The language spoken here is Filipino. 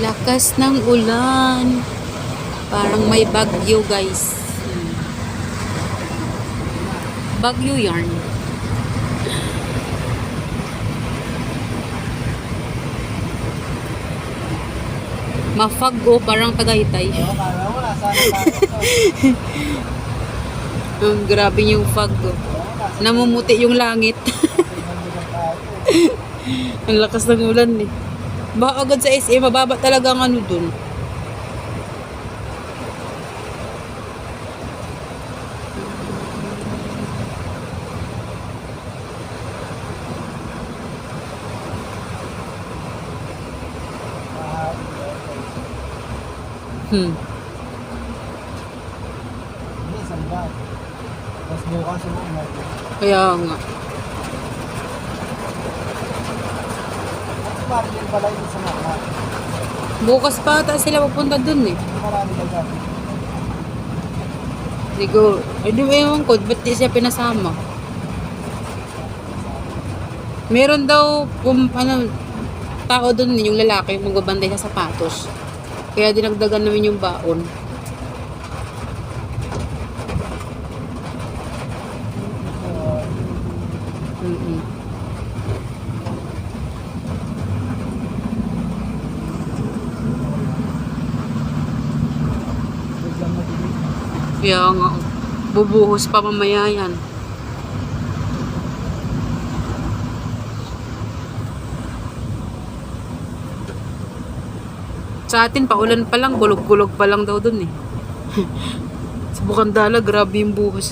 Lakas ng ulan. Parang may bagyo, guys. Bagyo yarn. Mafag o parang tagaytay. Ang grabe yung fog. oh. Namumuti yung langit. ang lakas ng ulan eh. Baka agad sa SA, mababa talaga ang ano dun. Hmm. Kaya nga. Marilyn pala yung sa mga. Bukas pa ata sila pupunta dun eh. Marami na dyan. Siguro. Eh di ewan ko, ba't di siya pinasama? Meron daw, kung ano, tao dun yung lalaki, magbabantay sa sapatos. Kaya dinagdagan namin yung baon. Kaya bubuhos pa mamaya yan. Sa atin, paulan pa lang, gulog-gulog pa lang daw dun eh. Sa Bukandala, grabe yung buhos.